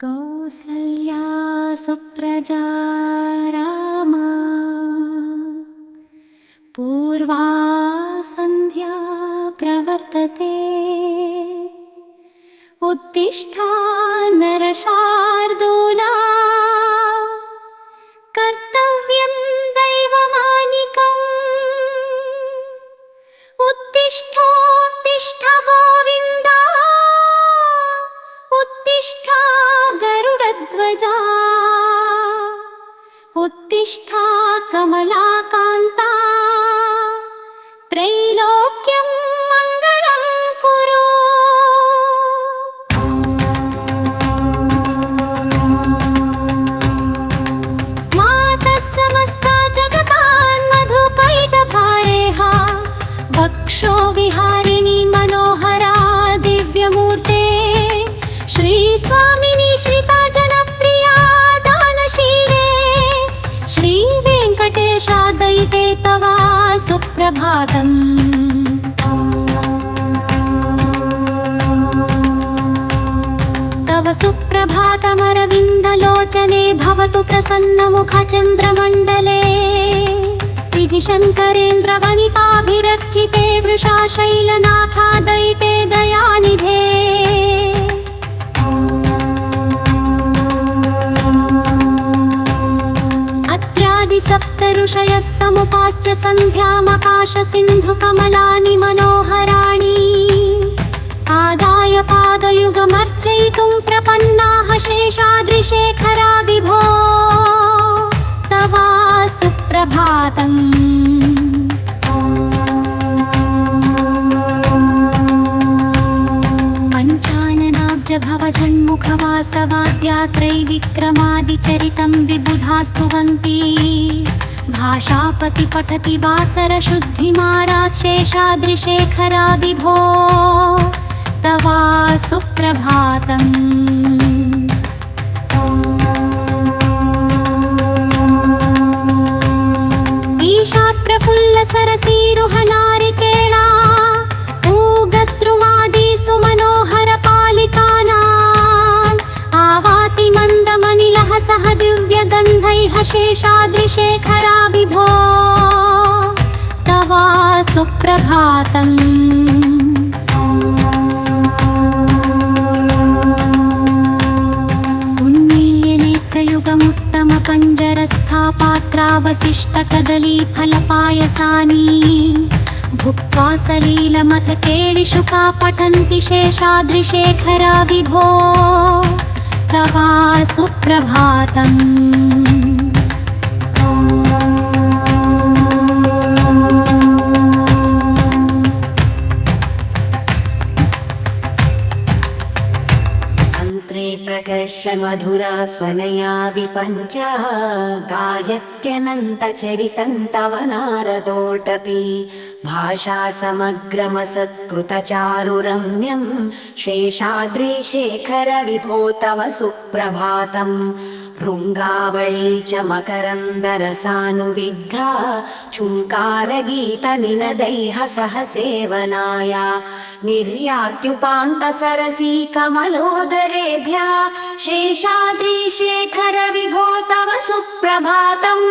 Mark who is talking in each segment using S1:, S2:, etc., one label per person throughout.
S1: कौसल्या सुप्रजा रामा पूर्वा सन्ध्या प्रवर्तते। उत्तिष्ठा नरशार्दूला పాదం. తవ సుప్రభాతమరవిందలోచనే భవతు ప్రసన్నముఖచంద్రమండలే దిగి శంకరేంద్ర వనితాభిరక్షితే వృషా శైలనాథాదయితే దయానిధే. दयानिधे अत्यादिसप्तऋषयः समुपास्य सन्ध्यामकाशसिन्धुकमलानि मनोहराणि। आदाय पादयुगमर्चयितुं प्रपन्नाः शेषाद्रिशेखरा विभो। तवा सुप्रभातम् पञ्चाननाब्जभवजन्मुखवासवाद्यात्रैविक्रमादिचरितं विबुधास्तुवन्ती भाषापति पठति वासरशुद्धिमारात् शेषाद्रिशेखरा विभो तवा सुप्रभातम् ईशात् मन्दमनिलः सह दिव्यगन्धैः शेषाद्रिशेखरा विभो तवा सुप्रभातम्। उन्मीलनेत्रयुगमुत्तमपञ्जरस्थापात्रावशिष्टकदलीफलपायसानि भुक्त्वा सलीलमथ केळिषुका पठन्ति शेषाद्रिशेखरा विभो तवा सुप्रभातम्
S2: प्रकर्ष मधुरा स्वनया विपञ्चा गायत्यनन्तचरितं तव नारदोटपि भाषा समग्रमसत्कृतचारुरम्यं शेषाद्रिशेखर विभो तव सुप्रभातम् भृङ्गावळी च मकरन्दरसानुविद्धा चुङ्कारगीतनिनदैः सह सेवनाय निर्यात्युपान्तसरसी कमलोदरेभ्य शेषाद्रिशेखर विभो तव सुप्रभातम्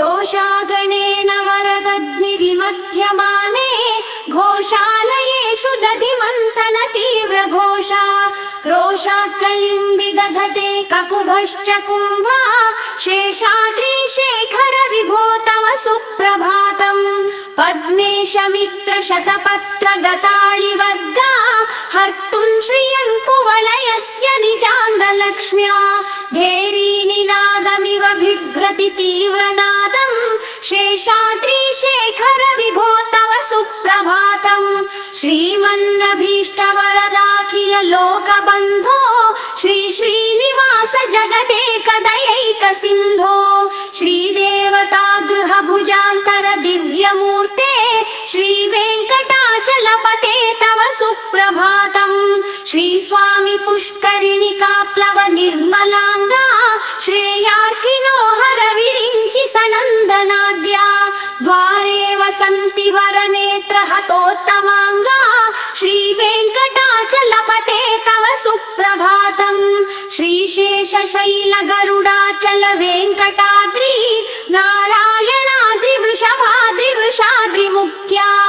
S2: योषागणेन वरदग्निविमध्यमाने घोषालयेषु दधिमन्थन तीव्रघोषा क्रोशात् कलिं विदधते ककुभश्च कुम्भा। शेषाद्रिशेखर विभो तव सुप्रभातम् पद्मेशमित्र शतपत्र गताळिवर्गा। हर्तुं श्रियं कुवलयस्य निजान्दलक्ष्म्या भेरीनिनादमिव बिभ्रति तीव्रनादम् शेषाद्रिशेखर विभो तव सुप्रभातम् श्रीमन्नभीष्टवरदाखिल लोकबन्धो श्री श्रीनिवास जगदेकदयैक सिन्धो వెంకటాచలపతే తవ సుప్రభాతం. శ్రీ స్వామి పుష్కరిణి కాప్లవ నిర్మలాంగా. శ్రేయార్కినో హర విరించి సనందనాద్యా. ద్వారే వసంతి వరనేత్ర హతోత్తమాంగా. శ్రీ వెంకటాచలపతే తవ సుప్రభాతం. శ్రీశేషశైల గరుడాచల వెంకటాద్రి. నారాయణాద్రి వృషభాద్రి వృషాద్రి ముఖ్యా.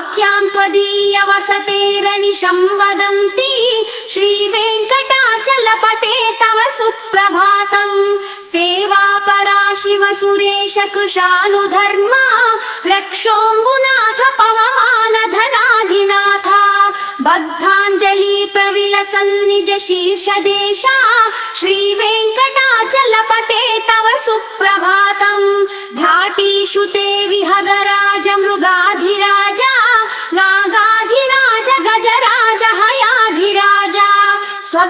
S2: आख्यां त्वदीयवसतेरनिशं वदन्ति। श्रीवेङ्कटाचलपते तव सुप्रभातम् सेवापरा शिव सुरेश कृशानुधर्मा रक्षोऽम्बुनाथ पवमान धनाधिनाथ बद्धाञ्जलि प्रविलसन् निज शीर्षदेशा श्रीवेङ्कटाचलपते तव सुप्रभातम् घाटीषु ते विहगराज मृगाधिराज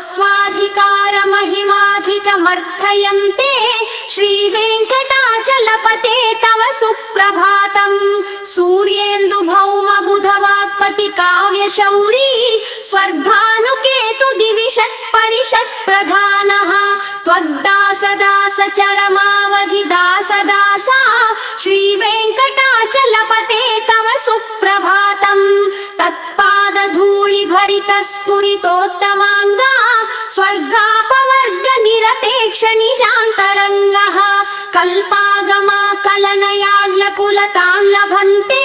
S2: स्वस्वाधिकार महिमाधिकमर्थयन्ते श्रीवेङ्कटाचलपते तव सुप्रभातम् सूर्येन्दु भौम बुधवाक्पति काव्यशौरी स्वर्गानुकेतु दिविषत् परिषत् प्रधानः त्वद्दास दास चरमावधि दास दासा श्रीवेङ्कटाचलपते तत्पादधूळि भरित स्फुरितोत्तमाङ्गा स्वर्गापवर्ग निरपेक्ष निजान्तरङ्गः कल्पागमा कलनयाग्लकुलतां लभन्ते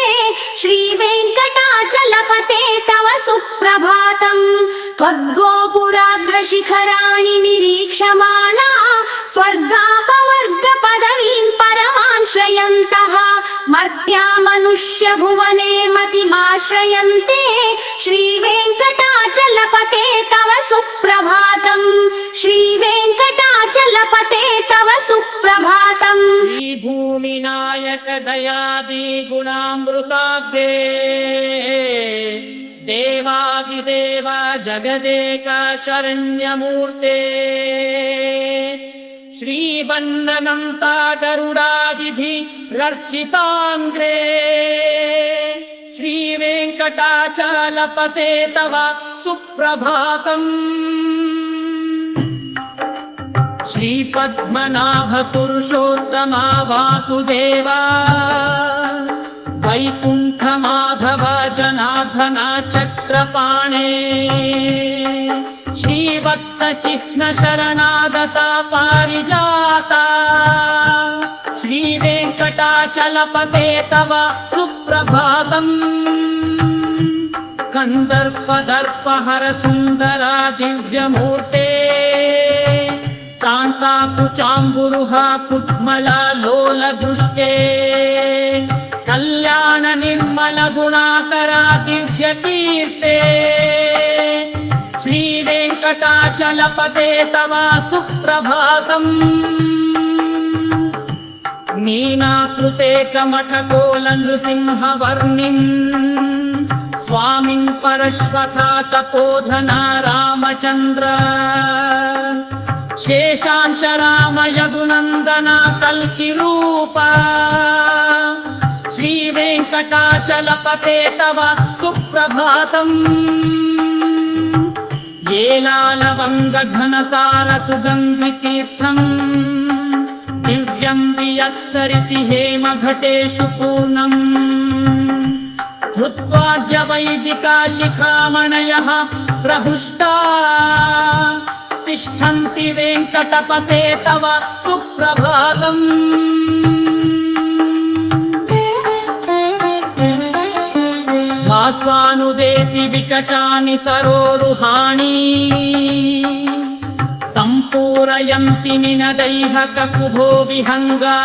S2: श्रीवेङ्कटाचलपते तव सुप्रभातम् त्वद्गोपुराग्रशिखराणि निरीक्षमाणा स्वर्गापवर्ग पदवीं परमान् श्रयन्तः मर्त्या मनुष्य भुवने मतिमाश्रयन्ते श्रीवेङ्कटाचलपते तव सुप्रभातम् श्रीवेङ्कटाचलपते तव सुप्रभातम्
S3: श्रीभूमिनायक दयादि गुणामृताब्दे देवादिदेव जगदेक शरण्यमूर्ते श्रीवन्दनन्ता गरुडादिभिरर्चिताङ्ग्रे श्रीवेङ्कटाचलपते तव सुप्रभातम्। श्रीपद्मनाभ पुरुषोत्तमा वासुदेवा। वैकुण्ठ माधव जनार्दन चक्रपाणे श्रीवत्स चिह्न शरणागता पारिजाता श्रीवेङ्कटाचलपते तव सुप्रभातम्। सुन्दरा दिव्यमूर्ते कान्ताकुचाम्बुरुह कुट्मला लोलदृष्टे कल्याण निर्मल गुणाकरा दिव्यकीर्ते श्रीवेङ्कटाचलपते तव सुप्रभातम् मीनाकृते कमठकोलनृसिंहवर्णिम् स्वामिन् परश्वथा तपोधना रामचन्द्र शेषांश राम यदुनन्दना कल्किरूप श्रीवेङ्कटाचलपते तव सुप्रभातम्। येलालवङ्गघनसार सुगन्धितीर्थम् दिव्यं वियत्सरिति हेमघटेषु पूर्णम्। धृत्वाद्यवैदिका शिखामणयः प्रहुष्टा तिष्ठन्ति वेङ्कटपते तव सुप्रभातम् भास्वानुदेति विकटानि सरोरुहाणि सम्पूरयन्ति निनदैः ककुभो विहङ्गा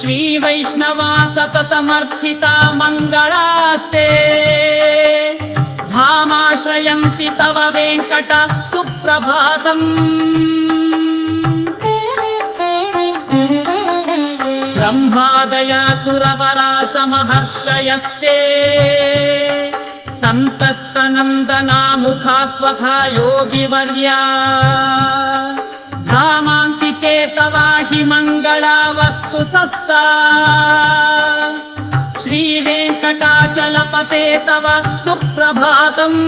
S3: श्रीवैष्णवा सततमर्थिता मङ्गलास्ते धामाश्रयन्ति तव वेङ्कट सुप्रभातम् ब्रह्मादया सुरवरा समहर्षयस्ते सन्तः सनन्दना मुखास्त्वथा योगिवर्या धामान्तिके तवाहि मङ्गला वस्तु सस्ता श्रीवेङ्कटाचलपते तव सुप्रभातम्